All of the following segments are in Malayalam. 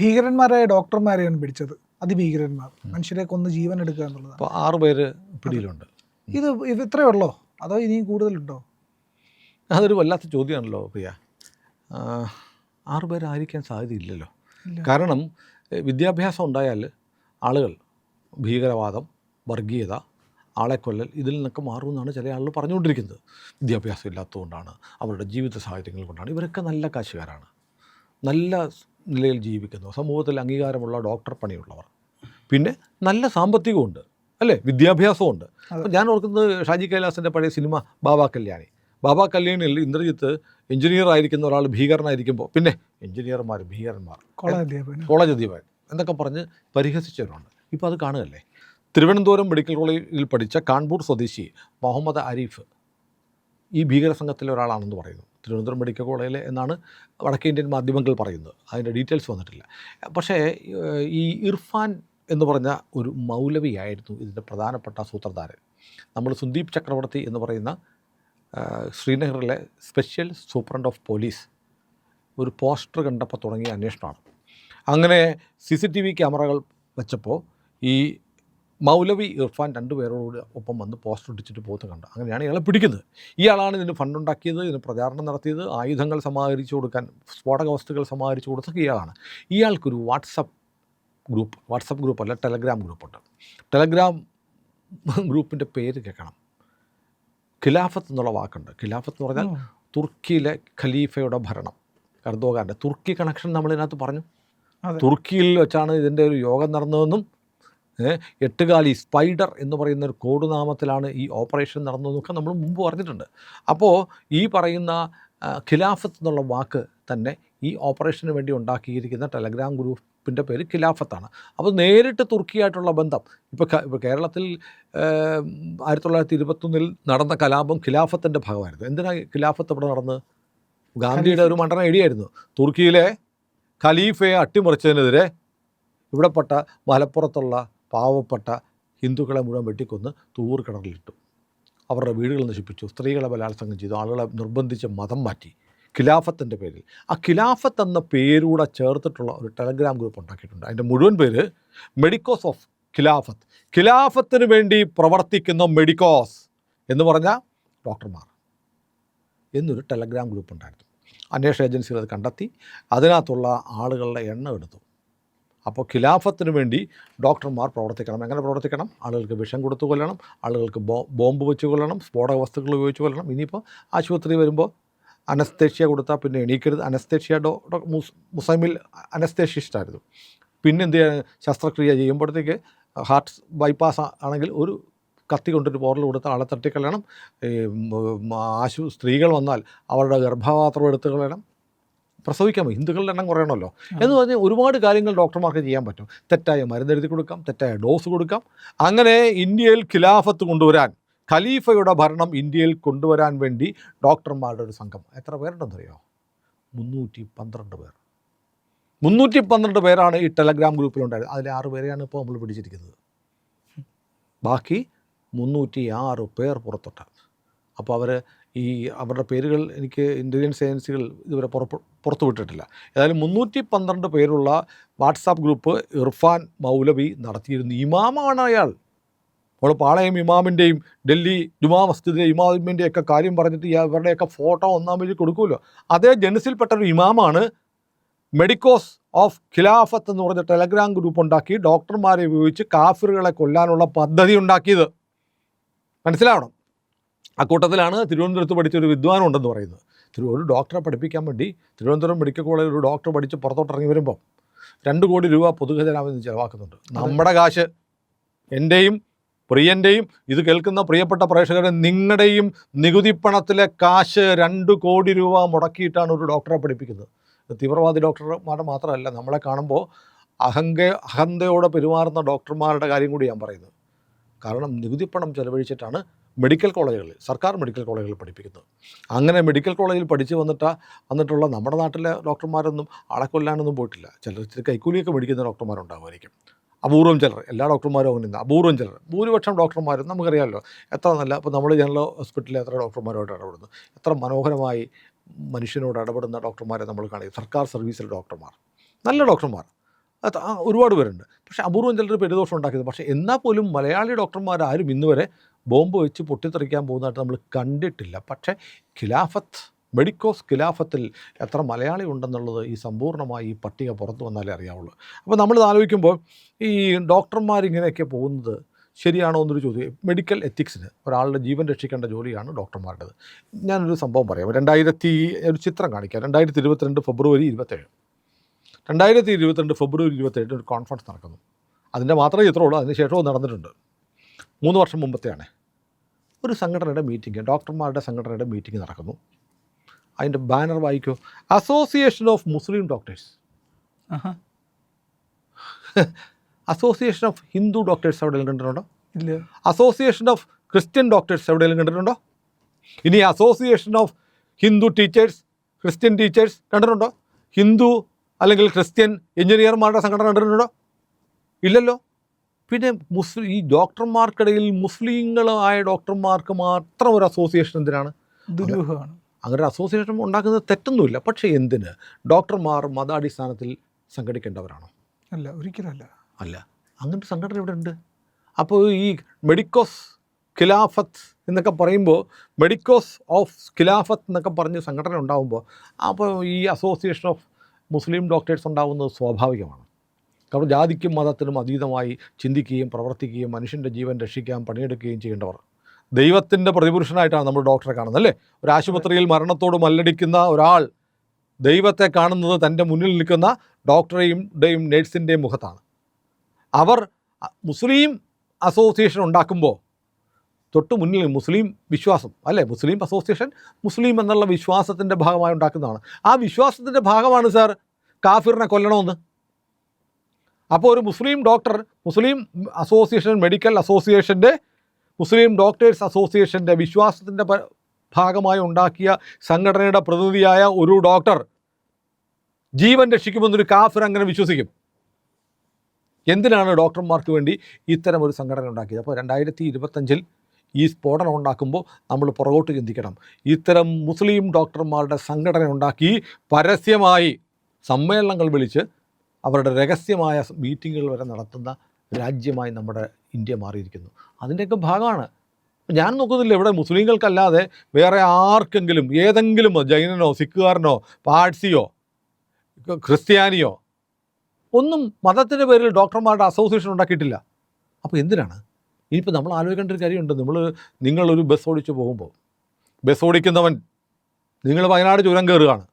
ഭീകരന്മാരായ ഡോക്ടർമാരെയാണ് പിടിച്ചത്. അതിഭീകരന്മാർ. മനുഷ്യരെ കൊന്ന് ജീവൻ എടുക്കുക എന്നുള്ളത്. അപ്പോൾ ആറ് പേര് പിടിയിലുണ്ട്. ഇത് ഇത് ഇത്രയേ ഉള്ളോ? അതോ ഇനിയും കൂടുതലുണ്ടോ? അതൊരു വല്ലാത്ത ചോദ്യമാണല്ലോ പ്രിയ. ആറ് പേരായിരിക്കാൻ സാധ്യതയില്ലല്ലോ. കാരണം വിദ്യാഭ്യാസം ഉണ്ടായാൽ ആളുകൾ ഭീകരവാദം വർഗീയത ആളെ കൊല്ലൽ ഇതിൽ നിന്നൊക്കെ മാറുമെന്നാണ് ചില ആളുകൾ പറഞ്ഞുകൊണ്ടിരിക്കുന്നത്. വിദ്യാഭ്യാസം ഇല്ലാത്തതുകൊണ്ടാണ് അവരുടെ ജീവിത സാഹചര്യങ്ങൾ കൊണ്ടാണ്. ഇവരൊക്കെ നല്ല കാശുകാരാണ്. നല്ല നിലയിൽ ജീവിക്കുന്നവർ സമൂഹത്തിൽ അംഗീകാരമുള്ള ഡോക്ടർ പണിയുള്ളവർ. പിന്നെ നല്ല സാമ്പത്തികമുണ്ട്. അല്ലേ? വിദ്യാഭ്യാസമുണ്ട്. അപ്പോൾ ഞാൻ ഓർക്കുന്നത് ഷാജി കൈലാസിന്റെ പഴയ സിനിമ ബാബ കല്യാണി. ബാബ കല്യാണിയിൽ ഇന്ദ്രജിത്ത് എഞ്ചിനീയർ ആയിരിക്കുന്ന ഒരാൾ ഭീകരനായിരിക്കുമ്പോൾ പിന്നെ എഞ്ചിനീയർമാർ ഭീകരന്മാർ. കോളേജ് അധ്യാപകൻ എന്നൊക്കെ പറഞ്ഞ് പരിഹസിച്ചവരുണ്ട്. ഇപ്പോൾ അത് കാണുകയല്ലേ? തിരുവനന്തപുരം മെഡിക്കൽ കോളേജിൽ പഠിച്ച കാൺപൂർ സ്വദേശി മുഹമ്മദ് അരീഫ് ഈ ഭീകര സംഘത്തിലെ ഒരാളാണെന്ന് പറയുന്നു. തിരുവനന്തപുരം മെഡിക്കൽ കോളേജിൽ എന്നാണ് വടക്കേ ഇന്ത്യൻ മാധ്യമങ്ങൾ പറയുന്നത്. അതിന്റെ ഡീറ്റെയിൽസ് വന്നിട്ടില്ല. പക്ഷേ ഈ ഇർഫാൻ എന്ന് പറഞ്ഞ ഒരു മൗലവിയായിരുന്നു ഇതിന്റെ പ്രധാനപ്പെട്ട സൂത്രധാരൻ. നമ്മൾ സുന്ദീപ് ചക്രവർത്തി എന്ന് പറയുന്ന ശ്രീനഗറിലെ സ്പെഷ്യൽ സൂപ്രണ്ട് ഓഫ് പോലീസ് ഒരു പോസ്റ്റർ കണ്ടപ്പോൾ തുടങ്ങിയ അന്വേഷണമാണ്. അങ്ങനെ സി സി ടി വി ക്യാമറകൾ വെച്ചപ്പോൾ ഈ മൗലവി ഇർഫാൻ രണ്ടുപേരോട് ഒപ്പം വന്ന് പോസ്റ്റർ ഒട്ടിച്ചിട്ട് പോകുന്നത് കണ്ടു. അങ്ങനെയാണ് ഇയാളെ പിടിക്കുന്നത്. ഇയാളാണ് ഇതിന് ഫണ്ടുണ്ടാക്കിയത് ഇതിന് പ്രചാരണം നടത്തിയത് ആയുധങ്ങൾ സമാഹരിച്ചു കൊടുക്കാൻ സ്ഫോടക വസ്തുക്കൾ സമാഹരിച്ചു കൊടുത്തൊക്കെ ഇയാളാണ്. ഇയാൾക്കൊരു വാട്സപ്പ് ഗ്രൂപ്പ് വാട്സപ്പ് ഗ്രൂപ്പ് അല്ല ടെലഗ്രാം ഗ്രൂപ്പുണ്ട് ടെലഗ്രാം ഗ്രൂപ്പിന്റെ പേര് കേൾക്കണം. ഖിലാഫത്ത് എന്നുള്ള വാക്കുണ്ട്. ഖിലാഫത്ത് എന്ന് പറഞ്ഞാൽ തുർക്കിയിലെ ഖലീഫയുടെ ഭരണം. എർദോഗാന്റെ തുർക്കി കണക്ഷൻ നമ്മൾ ഇതിനകത്ത് പറഞ്ഞു. തുർക്കിയിൽ വെച്ചാണ് ഇതിന്റെ ഒരു യോഗം നടന്നതെന്നും എട്ടുകാലി സ്പൈഡർ എന്ന് പറയുന്ന ഒരു കോഡ് നാമത്തിലാണ് ഈ ഓപ്പറേഷൻ നടന്നതെന്നൊക്കെ നമ്മൾ മുമ്പ് പറഞ്ഞിട്ടുണ്ട്. അപ്പോൾ ഈ പറയുന്ന ഖിലാഫത്ത് എന്നുള്ള വാക്ക് തന്നെ ഈ ഓപ്പറേഷന് വേണ്ടി ഉണ്ടാക്കിയിരിക്കുന്ന ടെലഗ്രാം ഗ്രൂപ്പ് ഗ്രൂപ്പിന്റെ പേര് ഖിലാഫത്താണ്. അപ്പോൾ നേരിട്ട് തുർക്കിയായിട്ടുള്ള ബന്ധം ഇപ്പോൾ ഇപ്പോൾ കേരളത്തിൽ ആയിരത്തി തൊള്ളായിരത്തി ഇരുപത്തൊന്നിൽ നടന്ന കലാപം ഖിലാഫത്തിന്റെ ഭാഗമായിരുന്നു. എന്തിനാണ് ഖിലാഫത്ത് ഇവിടെ നടന്നത് ഗാന്ധിയുടെ ഒരു മണ്ഡലം ഐഡിയായിരുന്നു തുർക്കിയിലെ ഖലീഫയെ അട്ടിമറിച്ചതിനെതിരെ ഇവിടെപ്പെട്ട മലപ്പുറത്തുള്ള പാവപ്പെട്ട ഹിന്ദുക്കളെ മുഴുവൻ വെട്ടിക്കൊന്ന് തൂർ കിണറിലിട്ടു. അവരുടെ വീടുകൾ നശിപ്പിച്ചു. സ്ത്രീകളെ ബലാത്സംഗം ചെയ്തു. ആളുകളെ നിർബന്ധിച്ച് മതം മാറ്റി. ഖിലാഫത്തിന്റെ പേരിൽ. ആ ഖിലാഫത്ത് എന്ന പേരൂടെ ചേർത്തിട്ടുള്ള ഒരു ടെലഗ്രാം ഗ്രൂപ്പ് ഉണ്ടാക്കിയിട്ടുണ്ട്. അതിന്റെ മുഴുവൻ പേര് മെഡിക്കോസ് ഓഫ് ഖിലാഫത്ത്. ഖിലാഫത്തിന് വേണ്ടി പ്രവർത്തിക്കുന്ന മെഡിക്കോസ് എന്ന് പറഞ്ഞാൽ ഡോക്ടർമാർ എന്നൊരു ടെലഗ്രാം ഗ്രൂപ്പ് ഉണ്ടായിരുന്നു. അന്വേഷണ ഏജൻസികൾ അത് കണ്ടെത്തി. അതിനകത്തുള്ള ആളുകളുടെ എണ്ണം എടുത്തു. അപ്പോൾ ഖിലാഫത്തിന് വേണ്ടി ഡോക്ടർമാർ പ്രവർത്തിക്കണം. എങ്ങനെ പ്രവർത്തിക്കണം? ആളുകൾക്ക് വിഷം കൊടുത്തു കൊല്ലണം ആളുകൾക്ക് ബോംബ് വെച്ച് കൊല്ലണം സ്ഫോടക വസ്തുക്കൾ ഉപയോഗിച്ച് കൊല്ലണം. ഇനിയിപ്പോൾ ആശുപത്രി വരുമ്പോൾ അനസ്തേഷ്യ കൊടുത്താൽ പിന്നെ എണീക്കരുത്. അനസ്തേഷ്യ ഡോ ഡോ മുസ് മുസൈമിൽ അനസ്തേഷ്യസ്റ്റായിരുന്നു പിന്നെ എന്ത് ചെയ്യാൻ ശസ്ത്രക്രിയ ചെയ്യുമ്പോഴത്തേക്ക് ഹാർട്ട് ബൈപ്പാസ് ആണെങ്കിൽ ഒരു കത്തി കൊണ്ടൊരു പോറൽ കൊടുത്ത് ആളെ തട്ടിക്കളയണം ആശു സ്ത്രീകൾ വന്നാൽ അവരുടെ ഗർഭപാത്രം എടുത്തു കളയണം. പ്രസവിക്കാൻ പറ്റും. ഹിന്ദുക്കളുടെ എണ്ണം കുറയണമല്ലോ. എന്ന് പറഞ്ഞാൽ ഒരുപാട് കാര്യങ്ങൾ ഡോക്ടർമാർക്ക് ചെയ്യാൻ പറ്റും. തെറ്റായ മരുന്നെഴുതി കൊടുക്കാം തെറ്റായ ഡോസ് കൊടുക്കാം. അങ്ങനെ ഇന്ത്യയിൽ ഖിലാഫത്ത് കൊണ്ടുവരാൻ ഖലീഫയുടെ ഭരണം ഇന്ത്യയിൽ കൊണ്ടുവരാൻ വേണ്ടി ഡോക്ടർമാരുടെ ഒരു സംഘം. എത്ര പേരുണ്ടെന്നറിയോ? മുന്നൂറ്റി പന്ത്രണ്ട് പേർ. മുന്നൂറ്റി പന്ത്രണ്ട് പേരാണ് ഈ ടെലഗ്രാം ഗ്രൂപ്പിലുണ്ടായത് അതിൽ ആറ് പേരെയാണ് ഇപ്പോൾ നമ്മൾ പിടിച്ചിരിക്കുന്നത്. ബാക്കി മുന്നൂറ്റി ആറ് പേർ പുറത്തോട്ടാണ്. അപ്പോൾ അവർ ഈ അവരുടെ പേരുകൾ എനിക്ക് ഇന്റലിജൻസ് ഏജൻസികൾ ഇതുവരെ പുറത്തു വിട്ടിട്ടില്ല ഏതായാലും മുന്നൂറ്റി പന്ത്രണ്ട് പേരുള്ള വാട്സാപ്പ് ഗ്രൂപ്പ് ഇർഫാൻ മൗലവി നടത്തിയിരുന്നു. ഇമാമാണ് അയാൾ. അപ്പോൾ പാളയം ഇമാമിന്റെയും ഡൽഹി ജുമാ മസ്ജിദിലെ ഇമാമിന്റെയും ഒക്കെ കാര്യം പറഞ്ഞിട്ട് അവരുടെയൊക്കെ ഫോട്ടോ ഒന്നാം വഴി കൊടുക്കുമല്ലോ. അതേ ജനസിൽപ്പെട്ട ഒരു ഇമാമാണ് മെഡിക്കോസ് ഓഫ് ഖിലാഫത്ത് എന്ന് പറഞ്ഞ ടെലഗ്രാം ഗ്രൂപ്പ് ഉണ്ടാക്കി ഡോക്ടർമാരെ ഉപയോഗിച്ച് കാഫിറുകളെ കൊല്ലാനുള്ള പദ്ധതി ഉണ്ടാക്കിയത്. മനസ്സിലാവണം? അക്കൂട്ടത്തിലാണ് തിരുവനന്തപുരത്ത് പഠിച്ച പഠിച്ചൊരു വിദ്വാനുണ്ടെന്ന് പറയുന്നത്. തിരു ഒരു ഡോക്ടറെ പഠിപ്പിക്കാൻ വേണ്ടി തിരുവനന്തപുരം മെഡിക്കൽ കോളേജിൽ ഒരു ഡോക്ടർ പഠിച്ച് പുറത്തോട്ട് ഇറങ്ങി വരുമ്പോൾ രണ്ട് കോടി രൂപ പൊതുഖജനാവിൽ ചിലവാക്കുന്നുണ്ട്. നമ്മുടെ കാശ് എന്റെയും പ്രിയന്റെയും ഇത് കേൾക്കുന്ന പ്രിയപ്പെട്ട പ്രേക്ഷകരെ നിങ്ങളുടെയും നികുതി പണത്തിലെ കാശ് രണ്ട് കോടി രൂപ മുടക്കിയിട്ടാണ് ഒരു ഡോക്ടറെ പഠിപ്പിക്കുന്നത്. തീവ്രവാദി ഡോക്ടർമാരെ മാത്രമല്ല നമ്മളെ കാണുമ്പോൾ അഹങ്ക അഹന്തയോടെ പെരുമാറുന്ന ഡോക്ടർമാരുടെ കാര്യം കൂടി ഞാൻ പറയുന്നത്. കാരണം നികുതിപ്പണം ചെലവഴിച്ചിട്ടാണ് മെഡിക്കൽ കോളേജുകളിൽ സർക്കാർ മെഡിക്കൽ കോളേജുകളിൽ പഠിപ്പിക്കുന്നത് അങ്ങനെ മെഡിക്കൽ കോളേജിൽ പഠിച്ച് വന്നിട്ട് വന്നിട്ടുള്ള നമ്മുടെ നാട്ടിലെ ഡോക്ടർമാരൊന്നും ആളെ പോയിട്ടില്ല. ചിലർ ഇച്ചിരി കൈക്കൂലിയൊക്കെ മേടിക്കുന്ന ഡോക്ടർമാരുണ്ടാകുമായിരിക്കും അപൂർവം ചിലർ എല്ലാ ഡോക്ടർമാരും അങ്ങനെ ഇല്ല. അപൂർവം ചിലർ ഭൂരിപക്ഷം ഡോക്ടർമാരും നമുക്കറിയാമല്ലോ എത്ര നല്ല ഇപ്പോൾ നമ്മൾ ജനറൽ ഹോസ്പിറ്റലിൽ എത്ര ഡോക്ടർമാരോട് ഇടപെടുന്നു. എത്ര മനോഹരമായി മനുഷ്യനോട് ഇടപെടുന്ന ഡോക്ടർമാരെ നമ്മൾ കാണുക സർക്കാർ സർവീസിലെ ഡോക്ടർമാർ നല്ല ഡോക്ടർമാർ. ഒരുപാട് പേരുണ്ട്. പക്ഷേ അപൂർവം ചിലർ പെരുദോഷം ഉണ്ടാക്കിയത്. പക്ഷേ എന്നാൽ പോലും മലയാളി ഡോക്ടർമാരാരും ഇന്ന് വരെ ബോംബ് വെച്ച് പൊട്ടിത്തെറിക്കാൻ പോകുന്നതായിട്ട് നമ്മൾ കണ്ടിട്ടില്ല. പക്ഷേ ഖിലാഫത്ത് മെഡിക്കോസ് ഖിലാഫത്തിൽ എത്ര മലയാളി ഉണ്ടെന്നുള്ളത് ഈ സമ്പൂർണമായി ഈ പട്ടിക പുറത്തു വന്നാലേ അറിയാവുള്ളൂ. അപ്പോൾ നമ്മൾ ആലോചിക്കുമ്പോൾ ഈ ഡോക്ടർമാരിങ്ങനെയൊക്കെ പോകുന്നത് ശരിയാണോ എന്നൊരു ചോദ്യം. മെഡിക്കൽ എത്തിക്സിന് ഒരാളുടെ ജീവൻ രക്ഷിക്കേണ്ട ജോലിയാണ് ഡോക്ടർമാരുടേത്. ഞാനൊരു സംഭവം പറയാം. രണ്ടായിരത്തി ഒരു ചിത്രം കാണിക്കാം. രണ്ടായിരത്തി ഇരുപത്തിരണ്ട് ഫെബ്രുവരി ഇരുപത്തേഴ് രണ്ടായിരത്തി ഇരുപത്തിരണ്ട് ഫെബ്രുവരി ഇരുപത്തേഴിന് ഒരു കോൺഫറൻസ് നടക്കുന്നു. അതിന്റെ മാത്രമേ ചിത്രമുള്ളൂ. അതിന് ശേഷവും നടന്നിട്ടുണ്ട്. മൂന്ന് വർഷം മുമ്പത്തെയാണ്. ഒരു സംഘടനയുടെ മീറ്റിംഗ് ഡോക്ടർമാരുടെ സംഘടനയുടെ മീറ്റിംഗ് നടക്കുന്നു. അതിന്റെ ബാനർ വായിക്കോ. Association of Muslim doctors. Association of Hindu doctors എവിടെയെങ്കിലും കണ്ടിട്ടുണ്ടോ? ഇല്ല. അസോസിയേഷൻ ഓഫ് ക്രിസ്ത്യൻ ഡോക്ടേഴ്സ് എവിടെയെങ്കിലും കണ്ടിട്ടുണ്ടോ? ഇനി association of Hindu teachers Christian teachers കണ്ടിട്ടുണ്ടോ? ഹിന്ദു അല്ലെങ്കിൽ ക്രിസ്ത്യൻ എഞ്ചിനീയർമാരുടെ സംഘടന കണ്ടിട്ടുണ്ടോ? ഇല്ലല്ലോ. പിന്നെ മുസ്ലിം ഈ ഡോക്ടർമാർക്കിടയിൽ മുസ്ലിങ്ങളായ ഡോക്ടർമാർക്ക് മാത്രം ഒരു അസോസിയേഷൻ എന്തിനാണ്? ദുരൂഹമാണ്. അങ്ങനെ ഒരു അസോസിയേഷൻ ഉണ്ടാക്കുന്നത് തെറ്റൊന്നുമില്ല. പക്ഷേ എന്തിന്? ഡോക്ടർമാർ മതാടിസ്ഥാനത്തിൽ സംഘടിക്കേണ്ടവരാണോ? അല്ല ഒരിക്കലല്ല അല്ല. അങ്ങനത്തെ സംഘടന ഇവിടെ ഉണ്ട്. അപ്പോൾ ഈ മെഡിക്കോസ് ഖിലാഫത്ത് എന്നൊക്കെ പറയുമ്പോൾ മെഡിക്കോസ് ഓഫ് ഖിലാഫത്ത് എന്നൊക്കെ പറഞ്ഞ് സംഘടന ഉണ്ടാകുമ്പോൾ അപ്പോൾ ഈ അസോസിയേഷൻ ഓഫ് മുസ്ലിം ഡോക്ടേഴ്സ് ഉണ്ടാകുന്നത് സ്വാഭാവികമാണ്? കാരണം ജാതിക്കും മതത്തിനും അതീതമായി ചിന്തിക്കുകയും പ്രവർത്തിക്കുകയും മനുഷ്യന്റെ ജീവൻ രക്ഷിക്കാൻ പണിയെടുക്കുകയും ചെയ്യേണ്ടവർ. ദൈവത്തിന്റെ പ്രതിപുരുഷനായിട്ടാണ് നമ്മൾ ഡോക്ടറെ കാണുന്നത് അല്ലേ? ഒരു ആശുപത്രിയിൽ മരണത്തോട് മല്ലടിക്കുന്ന ഒരാൾ ദൈവത്തെ കാണുന്നത് തന്റെ മുന്നിൽ നിൽക്കുന്ന ഡോക്ടറെയും ഡേയും നേഴ്സിന്റെയും മുഖത്താണ്. അവർ മുസ്ലിം അസോസിയേഷൻ ഉണ്ടാക്കുമ്പോൾ തൊട്ട് മുന്നിൽ മുസ്ലിം വിശ്വാസം അല്ലേ? മുസ്ലിം അസോസിയേഷൻ മുസ്ലിം എന്നുള്ള വിശ്വാസത്തിന്റെ ഭാഗമായി ഉണ്ടാക്കുന്നതാണ്. ആ വിശ്വാസത്തിന്റെ ഭാഗമാണ് സാർ കാഫിറിനെ കൊല്ലണമെന്ന്. അപ്പോൾ ഒരു Muslim doctor Muslim association medical അസോസിയേഷന്റെ മുസ്ലിം ഡോക്ടേഴ്സ് അസോസിയേഷന്റെ വിശ്വാസത്തിന്റെ ഭാഗമായി ഉണ്ടാക്കിയ സംഘടനയുടെ പ്രതിനിധിയായ ഒരു ഡോക്ടർ ജീവൻ രക്ഷിക്കുമെന്നൊരു കാഫിർ അങ്ങനെ വിശ്വസിക്കും. എന്തിനാണ് ഡോക്ടർമാർക്ക് വേണ്ടി ഇത്തരം ഒരു സംഘടന ഉണ്ടാക്കിയത്? അപ്പോൾ രണ്ടായിരത്തി ഇരുപത്തഞ്ചിൽ ഈ സ്ഫോടനം ഉണ്ടാക്കുമ്പോൾ നമ്മൾ പുറകോട്ട് ചിന്തിക്കണം. ഇത്തരം മുസ്ലിം ഡോക്ടർമാരുടെ സംഘടന ഉണ്ടാക്കി പരസ്യമായി സമ്മേളനങ്ങൾ വിളിച്ച് അവരുടെ രഹസ്യമായ മീറ്റിങ്ങുകൾ വരെ നടത്തുന്ന രാജ്യമായി നമ്മുടെ ഇന്ത്യ മാറിയിരിക്കുന്നു. അതിന്റെയൊക്കെ ഭാഗമാണ്. ഞാൻ നോക്കുന്നില്ല ഇവിടെ മുസ്ലിങ്ങൾക്കല്ലാതെ വേറെ ആർക്കെങ്കിലും ഏതെങ്കിലും ജൈനനോ സിഖുകാരനോ പാഴ്സിയോ ക്രിസ്ത്യാനിയോ ഒന്നും മതത്തിന്റെ പേരിൽ ഡോക്ടർമാരുടെ അസോസിയേഷൻ ഉണ്ടാക്കിയിട്ടില്ല. അപ്പോൾ എന്തിനാണ്? ഇനിയിപ്പോൾ നമ്മൾ ആലോചിക്കേണ്ട ഒരു കാര്യമുണ്ട്. നമ്മൾ നിങ്ങളൊരു ബസ് ഓടിച്ച് പോകുമ്പോൾ ബസ് ഓടിക്കുന്നവൻ നിങ്ങൾ വയനാട് ചുരം കയറുകയാണ്.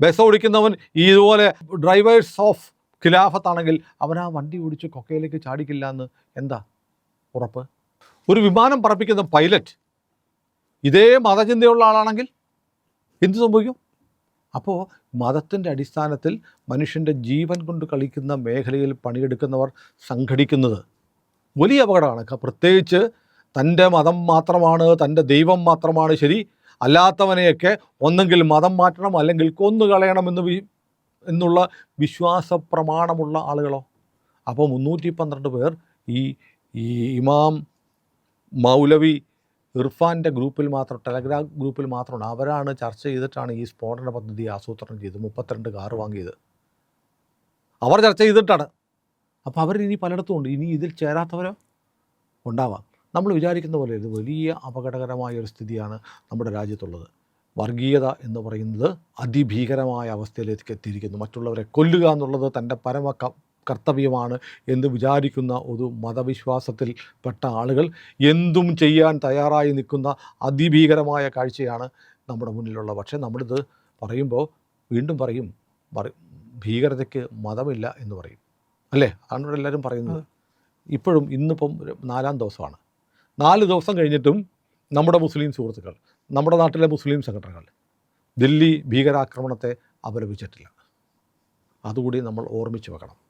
ബസ് ഓടിക്കുന്നവൻ ഇതുപോലെ ഡ്രൈവേഴ്സ് ഓഫ് ഖിലാഫത്താണെങ്കിൽ അവൻ ആ വണ്ടി ഓടിച്ച് കൊക്കയിലേക്ക് ചാടിക്കില്ല എന്ന് എന്താ ഉറപ്പ്? ഒരു വിമാനം പറപ്പിക്കുന്ന പൈലറ്റ് ഇതേ മതചിന്തയുള്ള ആളാണെങ്കിൽ എന്ത് സംഭവിക്കും? അപ്പോൾ മതത്തിന്റെ അടിസ്ഥാനത്തിൽ മനുഷ്യന്റെ ജീവൻ കൊണ്ട് കളിക്കുന്ന മേഖലയിൽ പണിയെടുക്കുന്നവർ സംഘടിക്കുന്നത് വലിയ അപകടമാണ്. പ്രത്യേകിച്ച് തന്റെ മതം മാത്രമാണ് തന്റെ ദൈവം മാത്രമാണ് ശരി അല്ലാത്തവനെയൊക്കെ ഒന്നെങ്കിൽ മതം മാറ്റണം അല്ലെങ്കിൽ കൊന്നു എന്ന് എന്നുള്ള വിശ്വാസ പ്രമാണമുള്ള ആളുകളോ? അപ്പോൾ മുന്നൂറ്റി പന്ത്രണ്ട് പേർ ഈ ഈ ഇമാം മൗലവി ഇർഫാന്റെ ഗ്രൂപ്പിൽ മാത്രം ടെലഗ്രാം ഗ്രൂപ്പിൽ മാത്രമാണ്. അവരാണ് ചർച്ച ചെയ്തിട്ടാണ് ഈ സ്ഫോടന പദ്ധതി ആസൂത്രണം ചെയ്തത് മുപ്പത്തിരണ്ട് കാർ വാങ്ങിയത്. അവർ ചർച്ച ചെയ്തിട്ടാണ്. അപ്പോൾ അവർ ഇനി പലയിടത്തും ഉണ്ട്. ഇനി ഇതിൽ ചേരാത്തവരോ? ഉണ്ടാവാം. നമ്മൾ വിചാരിക്കുന്ന പോലെ ഇത് വലിയ അപകടകരമായ ഒരു സ്ഥിതിയാണ് നമ്മുടെ രാജ്യത്തുള്ളത്. വർഗീയത എന്ന് പറയുന്നത് അതിഭീകരമായ അവസ്ഥയിലേക്ക് എത്തിയിരിക്കുന്നു. മറ്റുള്ളവരെ കൊല്ലുക എന്നുള്ളത് തന്റെ പരമ ക- കർത്തവ്യമാണ് എന്ന് വിചാരിക്കുന്ന ഒരു മതവിശ്വാസത്തിൽ പെട്ട ആളുകൾ എന്തും ചെയ്യാൻ തയ്യാറായി നിൽക്കുന്ന അതിഭീകരമായ കാഴ്ചയാണ് നമ്മുടെ മുന്നിലുള്ള. പക്ഷേ നമ്മളിത് പറയുമ്പോൾ വീണ്ടും പറയും ഭീകരതയ്ക്ക് മതമില്ല എന്ന് പറയും. അല്ലേ? അതാണ് എല്ലാവരും പറയുന്നത്. ഇപ്പോഴും ഇന്നിപ്പം നാലാം ദിവസമാണ്. നാല് ദിവസം കഴിഞ്ഞിട്ടും നമ്മുടെ മുസ്ലിം സുഹൃത്തുക്കൾ നമ്മുടെ നാട്ടിലെ മുസ്ലിം സംഘടനകൾ ദില്ലി ഭീകരാക്രമണത്തെ അപലപിച്ചിട്ടില്ല. അതുകൂടി നമ്മൾ ഓർമ്മിച്ച് വെക്കണം.